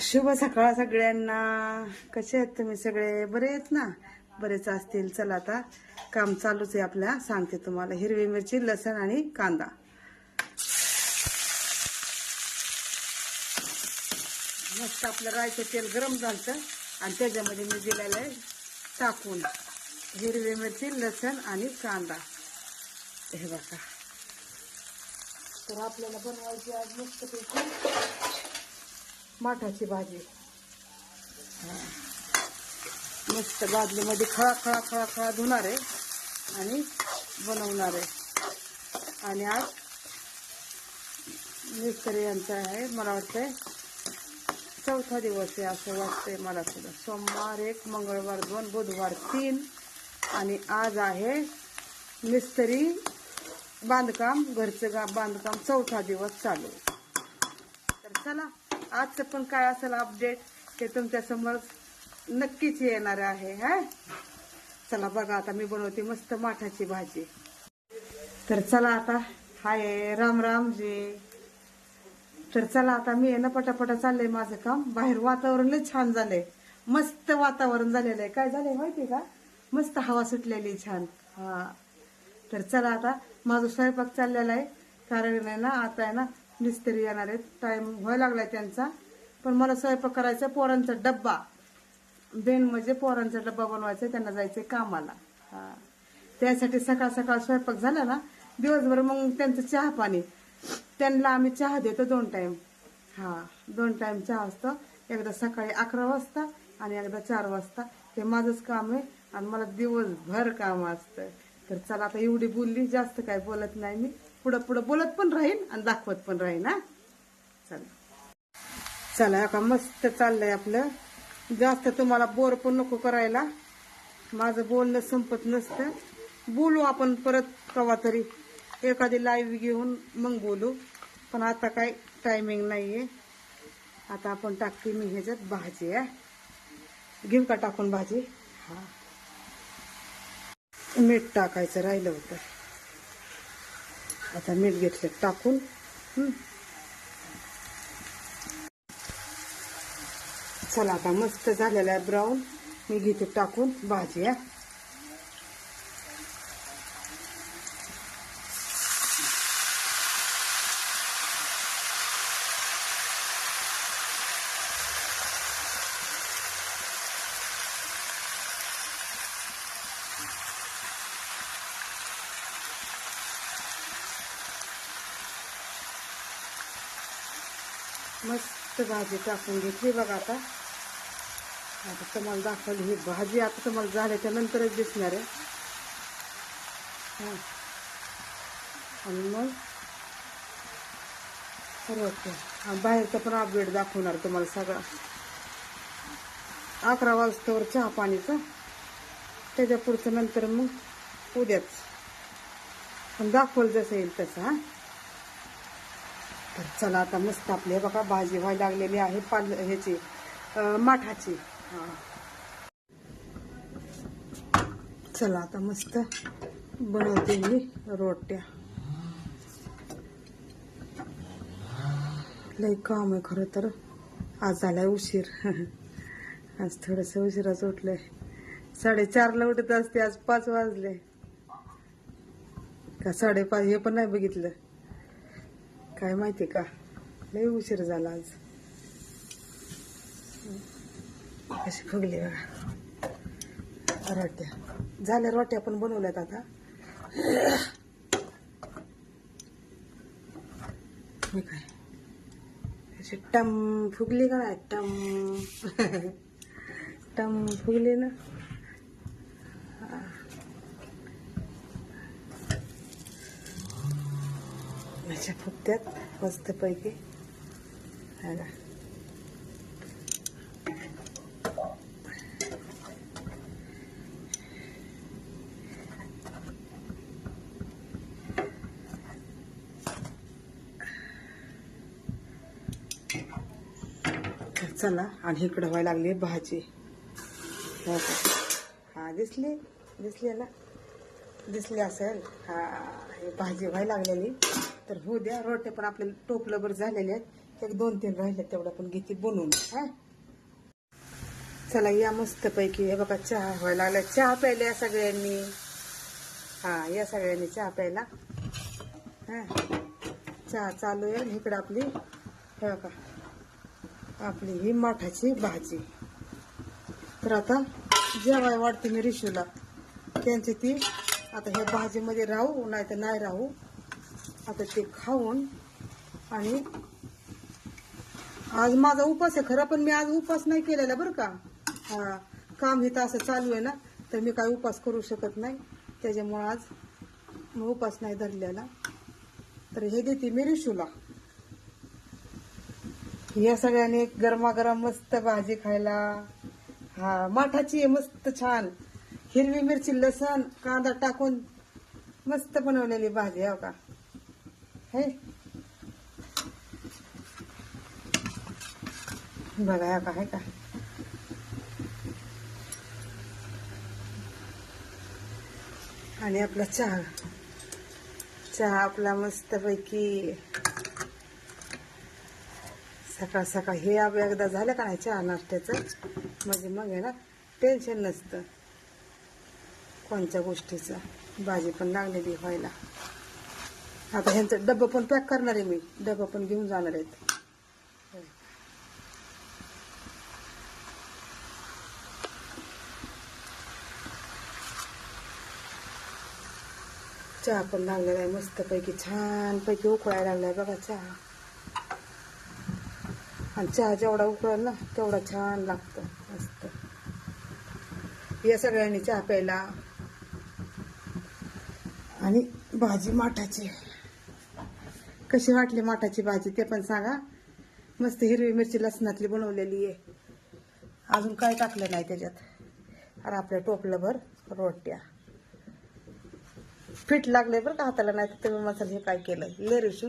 शुभ सकाळ सगळ्यांना. कसे आहेत तुम्ही सगळे? बरे आहेत ना? बरेच असतील. चला आता काम चालूच आहे आपल्या. सांगते तुम्हाला. हिरवी मिरची लसण आणि कांदा. मस्त आपलं रायचं तेल गरम झालं आणि त्याच्यामध्ये मी दिलेलं आहे टाकून. हिरवी मिरची लसण आणि कांदा. हे बघा. तर आपल्याला बनवायची आज मस्तपैकी माठाची भाजी. मस्त बादलीमध्ये खळा खळा खळा खळा धुणार आहे आणि बनवणार आहे. आणि आज मिस्त्री यांचा आहे मला वाटतंय चौथा दिवस आहे असं वाटतंय मला सुद्धा. सोमवार एक मंगळवार दोन बुधवार तीन. आणि आज आहे मिस्त्री बांधकाम घरचं गा बांधकाम चौथा दिवस चालू आहे. तर चला आजचं पण काय असेल अपडेट ते तुमच्यासमोर नक्कीच येणार आहे हा? चला बघा आता मी बनवते मस्त माठाची भाजी. तर चला आता हाय राम राम जी. तर चला आता मी आहे ना पटापटा चाललंय माझं काम. बाहेर वातावरण लय छान झालंय. मस्त वातावरण झालेलं आहे. काय झालंय माहितीये का? मस्त हवा सुटलेली आहे छान. हा. तर चला आता माझा स्वयंपाक चाललेला आहे. कारण आहे ना आता आहे ना मिस्त्री येणार आहेत. टाइम व्हायला लागलाय त्यांचा. पण मला स्वयंपाक करायचा पोरांचा डब्बा. बेन म्हणजे पोरांचा डब्बा बनवायचा त्यांना जायचंय कामाला. हा. त्यासाठी सकाळ सकाळ स्वयंपाक झाला ना दिवसभर मग त्यांचं चहा पाणी. त्यांना आम्ही चहा देतो दोन टाइम हा दोन टाइम चहा असतो. एकदा सकाळी अकरा वाजता आणि एकदा चार वाजता. हे माझंच काम आहे आणि मला दिवसभर काम असतं. तर चला आता एवढी बोलली जास्त काय बोलत नाही मी. पुढं पुढं बोलत पण राहीन आणि दाखवत पण राहीन हा? चला. चला का मस्त चाललंय आपलं. जास्त तुम्हाला बोर पण नको करायला. माझं बोलणं संपत नसतं. बोलू आपण परत कवा तरी. एखादी लाईव्ह घेऊन मग बोलू. पण आता काय टायमिंग नाहीये. आता आपण टाकते मी ह्याच्यात भाजी आहे घेऊ का टाकून भाजी? हा. मीठ टाकायचं राहिलं होतं. आता मीठ घेतलं टाकून हं. चला आता मस्त झालेला आहे ब्राऊन मी घेते टाकून भाजी आहे मस्त भाजी टाकून घेतली बघा आता. आता तुम्हाला दाखवली ही भाजी आता तुम्हाला झाल्याच्या नंतरच दिसणार आहे. हां. आणि मग सर्व बाहेरचं पण अपडेट दाखवणार तुम्हाला सगळं. अकरा वाजतावर चहा पाणीचा. त्याच्या पुढचं नंतर मग उद्याच. पण दाखवलं जसं येईल तसं हां. तर चला आता मस्त आपली बघा भाजी व्हायला लागलेली आहे पाल ह्याची माठाची. चला आता मस्त बनवते मी रोट्या. लई काम आहे खरं तर. आज झालाय उशीर. आज थोडस उशिराच उठलंय. साडेचारला उठत असते आज पाच वाजले. का साडेपाच? हे पण नाही बघितलं. काय माहिती का? लय उशीर झाला आज. अशी फुगली बघा. रोट्या. झाल्या रोट्या पण बनवल्यात आता. काय? अशी टम फुगली का नाही? टम. टम फुगली ना? अशा फुगत्यात मस्तपैकी. हा ना. चला आणि इकडं व्हायला लागली भाजी. हो हा दिसली दिसली ना दिसली असेल. हा हे भाजी व्हायला लागलेली. तर होऊ द्या रोटे पण आपले टोपलं बरं झालेले आहेत. एक दोन तीन राहिले तेवढं पण घेते बनवून हा. चला या मस्त पैकी हे बघा चहा व्हायला लागला चहा प्यायला या सगळ्यांनी. हा या सगळ्यांनी चहा प्यायला. हा. चहा चालू आहे इकडं आपली हे बघा आपली ही माठाची भाजी. तर आता जेवाय वाटते मी रिशूला. त्यांची ती आता ह्या भाजीमध्ये राहू नाही तर नाही राहू. आता ते खाऊन आणि आज माझा उपास आहे खरा पण मी आज उपास नाही केलेला बरं का. हा काम इथं असं चालू आहे ना तर मी काय उपास करू शकत नाही. त्याच्यामुळं आज उपास नाही धरलेला. तर हे देते मी रिशूला. या सगळ्यांनी गरमागरम मस्त भाजी खायला. हा माठाची आहे मस्त छान. हिरवी मिरची लसण कांदा टाकून मस्त बनवलेली भाजी हो का. हे. बघा या का आहे का? आणि आपला चहा. चहा आपला मस्तपैकी सकाळ सकाळ हे एकदा झालं का नाही चहा नाश्त्याचं? म्हणजे मग आहे ना टेन्शन नसतं. कोणत्या गोष्टीचं? भाजी पण लागलेली व्हायला. आता ह्यांचं डब्बा पण पॅक करणार आहे मी. डब्बा पण घेऊन जाणार आहेत. चहा पण लागलेला आहे. मस्तपैकी छान पैकी उकळायला लागलाय बघा चहा. आणि चहा जेवढा उकळेल ना तेवढा छान लागतो. मस्त. या सगळ्यांनी चहा प्यायला. आणि भाजी माठाची. कशी वाटली माठाची भाजी ते पण सांगा. मस्त हिरवी मिरची लसणातली बनवलेली आहे. अजून काय टाकलं नाही त्याच्यात. आणि आपल्या टोपलंभर रोट्या. पीठ लागले बरं का हाताला नाही तर तुम्ही मसाला हे काय केलं लेरिशू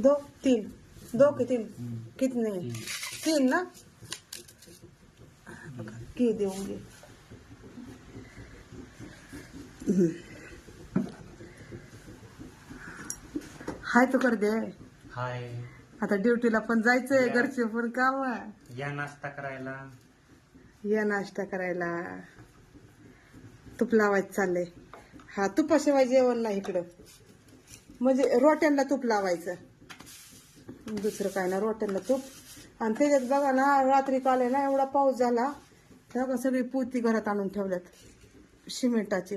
दो तीन. दो के तीन. कितने? तीन. ना? की देऊंगी हाय तो कर दे हाय. आता ड्युटीला पण जायचंय घरचे पण काम. या नाश्ता करायला. या नाश्ता करायला. तूप लावायचं चाललंय. हा तुपाशिवाय जेवण नाही इकडं. म्हणजे रोट्यांना तूप लावायचं. दुसरं काय ना रोट्यांना तूप. आणि त्याच्यात बघा ना रात्री काल आहे ना एवढा पाऊस झाला. तेव्हा सगळी पोती घरात आणून ठेवल्यात. सिमेंटाची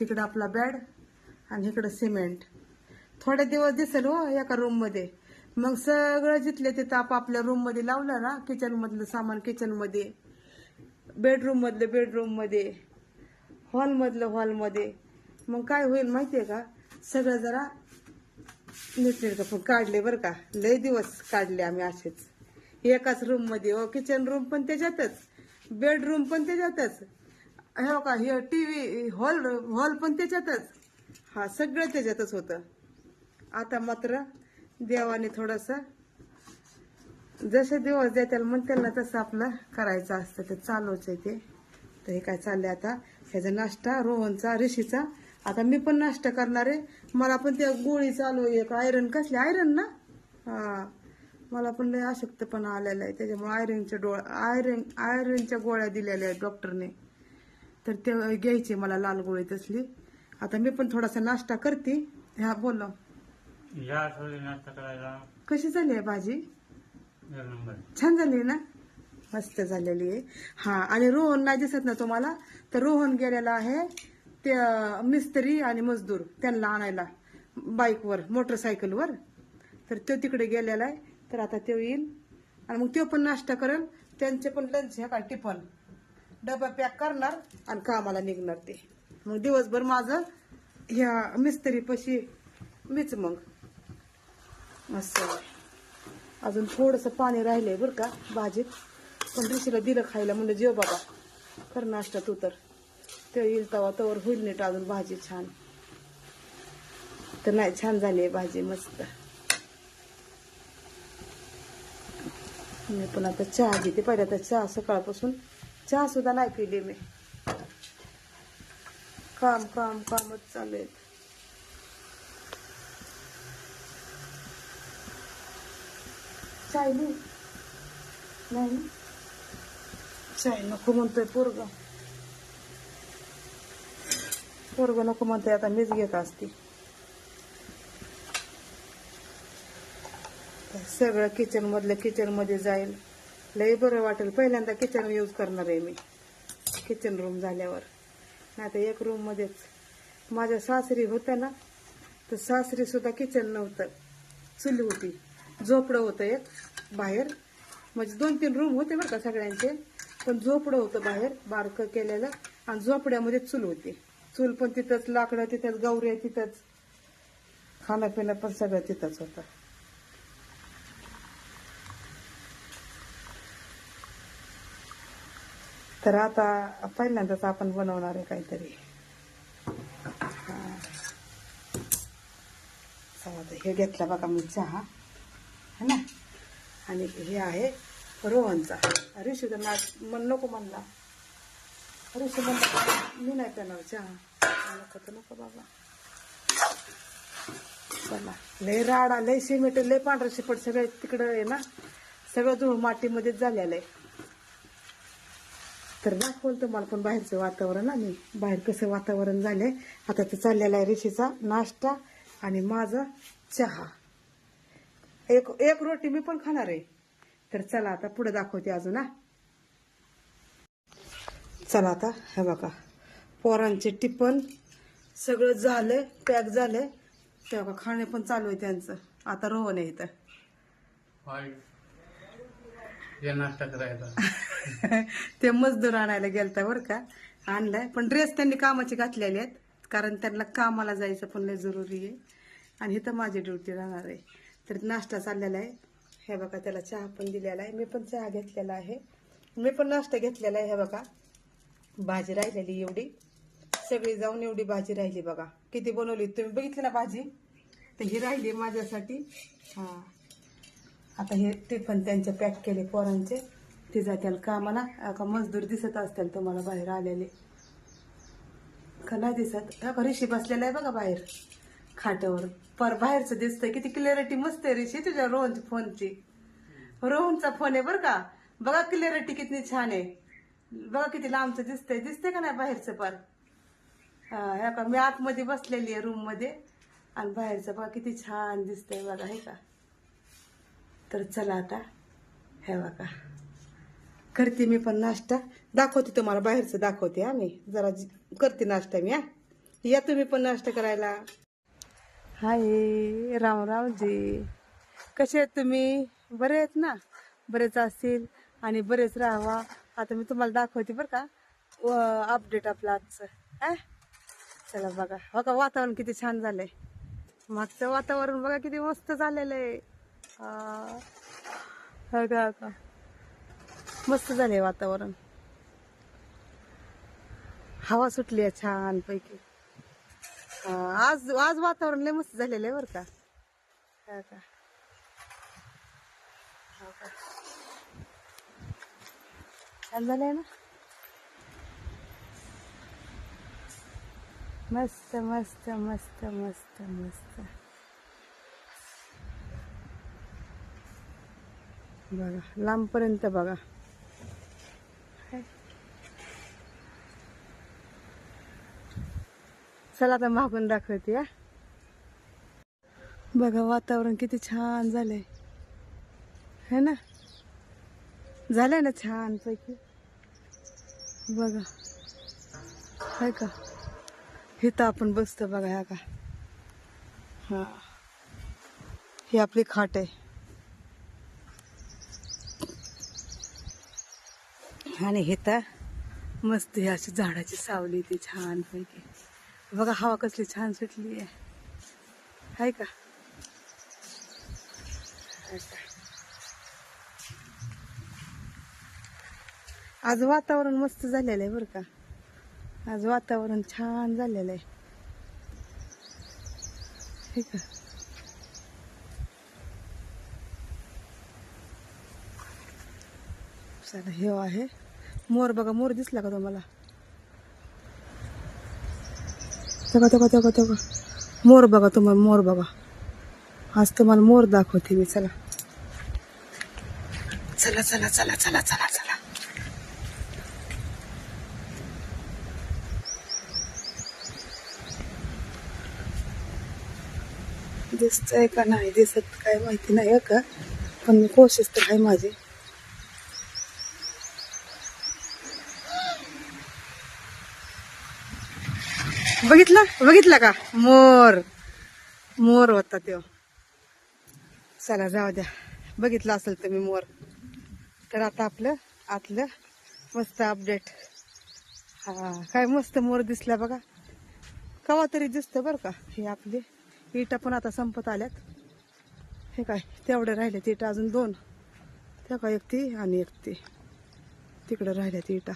तिकडं आपला बॅड आणि इकडं सिमेंट. थोडे दिवस दिसेल हो एका रूममध्ये. मग सगळं जिथले तिथं आपापल्या रूममध्ये रूममध्ये लावलं ना किचन मधलं सामान किचनमध्ये बेडरूम मधलं बेडरूममध्ये हॉल मधलं हॉलमध्ये. मग काय होईल माहितीये का? सगळं जरा नीटनेटकं पण काढले बरं का. लय दिवस काढले आम्ही असेच. एकाच रूममध्ये हो किचन रूम पण त्याच्यातच बेडरूम पण त्याच्यातच. हे का हे टीव्ही हॉल हॉल पण त्याच्यातच. हा सगळं त्याच्यातच होतं. आता मात्र देवाने थोडस जसे दिवस देतील मग त्यांना तसं आपलं करायचं असतं. ते चालूच आहे ते. तर हे काय चाललंय आता? ह्याचा नाश्ता रोहनचा ऋषीचा. आता मी पण नाश्ता करणार आहे. मला पण त्या गोळी चालू आहे. एक आयरन कसली? आयरन ना? हा. मला पण लय अशक्तपणा आलेला आहे. त्याच्यामुळे आयरनच्या डोळ्या आयरन आयरनच्या गोळ्या दिलेल्या आहेत डॉक्टरने तर ते घ्यायचे मला लाल गोळी तसली. आता मी पण थोडासा नाश्ता करते. ह्या बोलो. या थोडी नाश्ता करायला. कशी झाली आहे भाजी? एक नंबर. छान झाली ना? मस्त झालेली आहे. हा आणि रोहन नाही दिसत ना तुम्हाला? तर रोहन गेलेला आहे ते मिस्त्री आणि मजदूर त्यांना आणायला बाईकवर मोटरसायकलवर. तर तो तिकडे गेलेला आहे. तर आता तो येईल. आणि मग तो पण नाश्ता करेल. त्यांचे पण लंच ह्या काय टिफन. डबा पॅक करणार आणि कामाला निघणार ते. मग दिवसभर माझं ह्या मिस्त्री पशी मीच मग. असं अजून थोडंसं पाणी राहिलंय बरं का भाजीत. पण ऋषीला दिलं खायला म्हणलं जेव बाबा. कर नाश्ता तू तर. ते येईल तवा तवर होईल नीट अजून भाजी छान. तर नाही छान झाली आहे भाजी मस्त. मी पण आता चहा घेते. पहिल्या आता चहा सकाळपासून चहा सुद्धा नाही पिली मी. काम काम कामच चालू आहेत. चाय नाही? नाही चाय नको म्हणतोय पोरग. पोरग नको म्हणतोय आता मीच घेत असते. सगळं किचन मधलं किचनमध्ये जाईल. लय बरं वाटेल. पहिल्यांदा किचन यूज करणार आहे मी. किचन रूम झाल्यावर. नाही तर एक रूम मध्येच. माझ्या सासरी होत्या ना तर सासरी सुद्धा किचन नव्हतं. चुली होती. झोपडं होतं एक बाहेर. म्हणजे दोन तीन रूम होते बरं का सगळ्यांचे. पण झोपडं होतं बाहेर बारकं केलेलं. आणि झोपड्यामध्ये चूल होती. चूल पण तिथंच लाकडं तिथंच गौऱ्या तिथंच. खाणं पिणं पण सगळं तिथंच होतं. तर आता पहिल्यांदाच आपण बनवणार आहे काहीतरी. हे. घेतला बघा मी चहा. है ना? आणि हे आहे रोहनचा. ऋषी तर ना मन नको म्हणला. ऋषी म्हणला मी नाही पेणार चहा. नको तर नको बाबा. चला. लय राडा लय सिमेंट लय पांढरं शिपट सगळं तिकडं आहे ना? सगळं धूळ मातीमध्येच झालेलं आहे. तर दाखवलं तुम्हाला पण बाहेरचं वातावरण आणि बाहेर कसं वातावरण झालंय. आता ते चाललेला आहे ऋषीचा नाश्ता आणि माझा चहा. एक एक रोटी मी पण खाणार आहे. तर चला आता पुढे दाखवते अजून हा. चला आता हे बघा. पोरांचे टिफन सगळं झालंय पॅक झालंय. ते बघा खाणे पण चालू आहे त्यांचं. आता रोहन आहे इथं. नाश्ता करायला. ते मजदूर आणायला गेलता बरं का आणलाय. पण ड्रेस त्यांनी कामाचे घातलेले आहेत कारण त्यांना कामाला जायचं पण लय जरुरी आहे. आणि इथं माझी ड्युटी राहणार आहे. तर नाश्ता चाललेला आहे. हे बघा त्याला चहा पण दिलेला आहे. मी पण चहा घेतलेला आहे. मी पण नाश्ता घेतलेला आहे हे बघा. भाजी राहिलेली एवढी. सगळी जाऊन एवढी भाजी राहिली बघा. किती बनवली? तुम्ही बघितली ना भाजी? तर ही राहिली माझ्यासाठी. हां. आता हे टिफन त्यांचे पॅक केले पोरांचे. ते जातील कामाला का मजदूर दिसत असतील तुम्हाला बाहेर आलेले. का नाही दिसत? हा का ऋषी बसलेला आहे बघा बाहेर. खाटावर. पर बाहेरचं दिसतंय. किती क्लिअरिटी मस्त आहे ऋषी तुझ्या रोहनची फोनची. रोहनचा फोन आहे बरं का. बघा क्लिअरिटी किती छान आहे. बघा किती लांबचं दिसतंय. दिसतंय का नाही बाहेरचं पर? ह्या का मी आतमध्ये बसलेली आहे रूममध्ये आणि बाहेरचं बघा किती छान दिसतंय बघा हे का? तर चला आता हे बघा. करते मी पण नाश्ता. दाखवते तुम्हाला बाहेरचं दाखवते हा मी जरा जी- करते नाश्ता मी हा. या तुम्ही पण नाश्ता करायला. हाय राम रामजी कसे आहेत तुम्ही? बरे आहेत ना? बरेच असतील आणि बरेच राहावा. आता मी तुम्हाला दाखवते बरं का अपडेट आपलं आजचं हा. चला बघा. हो बघा वातावरण किती छान झालंय. मागचं वातावरण बघा किती मस्त झालेलं आहे. हा. हो हो मस्त झाले वातावरण. हवा सुटली आहे छान पैकी आज आज वातावरण लय मस्त झालेलं आहे बरं का. हो का? हो का. छान झालंय ना? मस्त मस्त मस्त मस्त मस्त. बघा लांबपर्यंत बघा. चला आता मागून दाखवते या बघा वातावरण किती छान झालंय. है ना? झालंय ना छान पैकी बघा. है का? इथं आपण बसतो बघा ह्या का? हा. ही आपली खाट आहे. आणि हे तर मस्त ही अशी झाडाची सावली ती छान पैकी बघा हवा कसली छान सुटली आहे हाय का? आज वातावरण मस्त झालेलं आहे बरं का. आज वातावरण छान झालेलं आहे. हे का? चला हे आहे. मोर बघा मोर दिसला का तुम्हाला? तेव्हा तेव्हा तेव्हा तेव्हा मोर बघा तुम्हाला मोर बघा. आज तुम्हाला मोर दाखवते मी चला. चला चला चला चला चला चला. दिसतंय का नाही? दिसत काय माहिती नाही का? पण मी कोशिश तर आहे माझी. बघितलं? बघितलं का? मोर. मोर होता तो. चला जाऊ द्या. बघितलं असेल तुम्ही मोर. तर आता आपलं आतलं मस्त अपडेट हा काय मस्त मोर दिसला बघा. कवा तरी दिसतं बरं का हे आपले. इटा पण आता संपत आल्यात. हे काय तेवढे राहिल्यात इटा अजून दोन. त्या का एक ती आणि एक ती. तिकडं राहिल्यात इटा.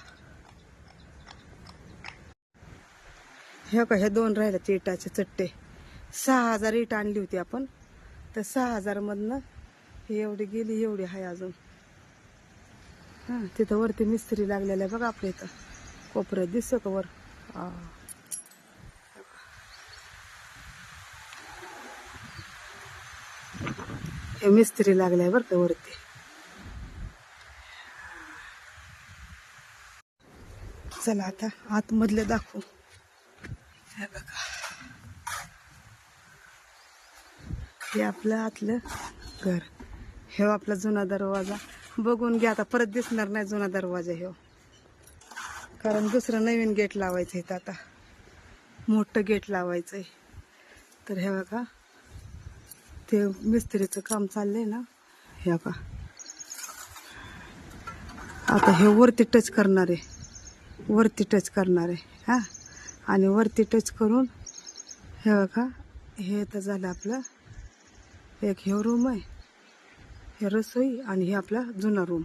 हे का ह्या दोन राहिल्यात इटाचे चट्टे. सहा हजार इट आणली होती आपण. तर सहा हजार मधनं एवढी गेली एवढी आहे अजून. हां तिथं वरती मिस्त्री लागलेला आहे बघा आपल्या इथं. कोपऱ्यात दिसतं का वर? हा. हे मिस्त्री लागलाय बरं का वरती. चला आता आतमधले दाखवू. हे बघा. हे आपलं आतलं घर. हे आपला जुना दरवाजा. बघून घ्या आता परत दिसणार नाही जुना दरवाजा हे. कारण दुसरं नवीन गेट लावायचं इथं आता. मोठं गेट लावायचं आहे तर हे बघा ते मिस्त्रीचं काम चाललंय ना? हे बघा. आता हे वरती टच करणार. आहे वरती टच करणार. आहे हा? आणि वरती टच करून हे बघा हे तर झालं आपलं एक हे रूम आहे हे रसोई आणि हे आपला जुना रूम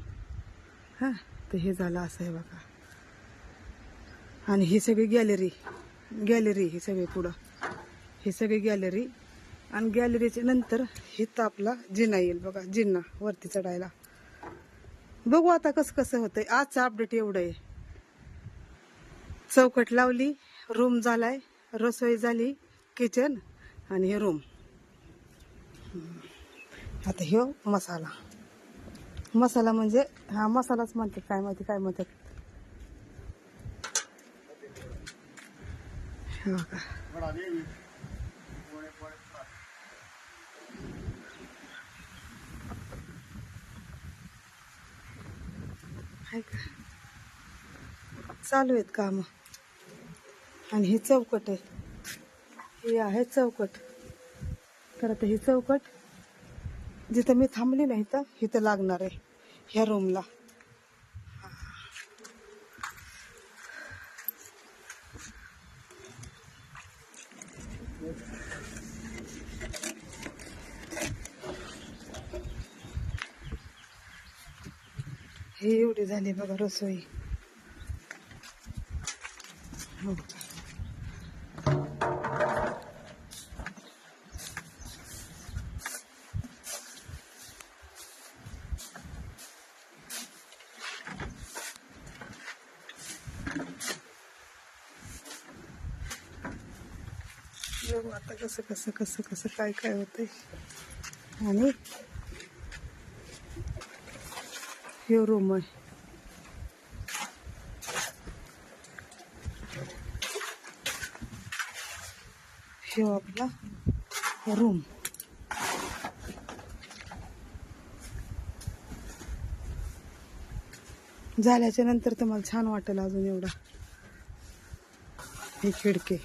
हां तर हे झालं असं आहे बघा. आणि ही सगळी गॅलरी गॅलरी ही सगळी पुढं. ही सगळी गॅलरी आणि गॅलरीच्या नंतर हिथं आपला जिना येईल बघा जिन्ना वरती चढायला. बघू आता कसं कसं होतंय. आजचं अपडेट एवढं आहे. चौकट लावली रूम झालाय रसोई झाली किचन आणि हे रूम आता ह्यो मसाला. मसाला म्हणजे हा मसालाच म्हणतात काय माहिती काय म्हणतात. हे का? चालू आहेत काम. आणि ही चौकट आहे. ही आहे चौकट. तर आता ही चौकट जिथं मी थांबली नाही तर इथं लागणार आहे ह्या रूमला हे एवढी झाली बघा रसोई. हो. बघू आता कसं कसं कसं कसं काय काय होतंय. आणि हे रूम आहे. हे आपला रूम. झाल्याच्यानंतर तुम्हाला छान वाटेल अजून एवढा. हे खिडकी.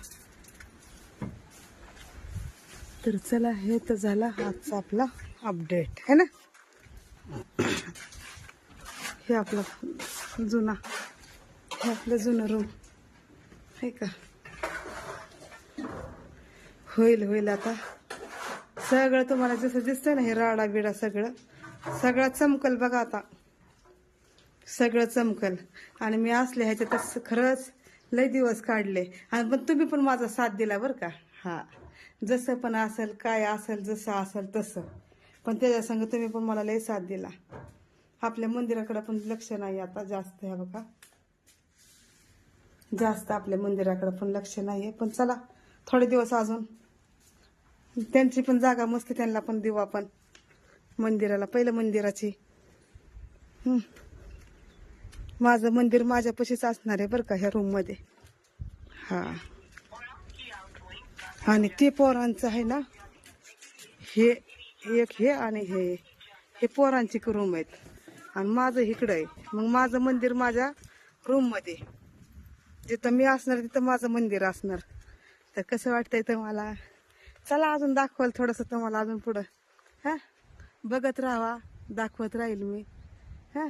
तर चला हे तर झाला आजचा आपला अपडेट है ना? हे आपला जुना हे आपलं जुनं रूम आहे का? होईल होईल आता. सगळं तुम्हाला जसं दिसतंय ना हे राडा बिडा सगळं सगळं चमकल बघा आता. सगळं चमकल. आणि मी असले ह्याच्यात खरंच लय दिवस काढले. आणि पण तुम्ही पण माझा साथ दिला बरं का? हा. जसं पण असेल काय असेल जसं असेल तसं. पण त्याच्या संग तुम्ही पण मला लय साथ दिला. आपल्या मंदिराकडे पण लक्ष नाही आता जास्त आहे बघा. जास्त आपल्या मंदिराकडे पण लक्ष नाही आहे पण चला थोडे दिवस अजून. त्यांची पण जागा मस्त त्यांना पण देऊ आपण. मंदिराला पहिलं मंदिराची. माझं मंदिर माझ्यापाशीच असणार आहे बरं का ह्या रूममध्ये हां हा. आणि ते पोरांचं आहे ना हे एक हे आणि हे हे पोरांची रूम आहेत. आणि माझं इकडं आहे. मग माझं मंदिर माझ्या रूममध्ये जिथं मी असणार तिथं माझं मंदिर असणार. तर कसं वाटतंय तुम्हाला? चला अजून दाखवाल थोडंसं तुम्हाला अजून पुढं. हा? बघत राहा दाखवत राहील मी. हा?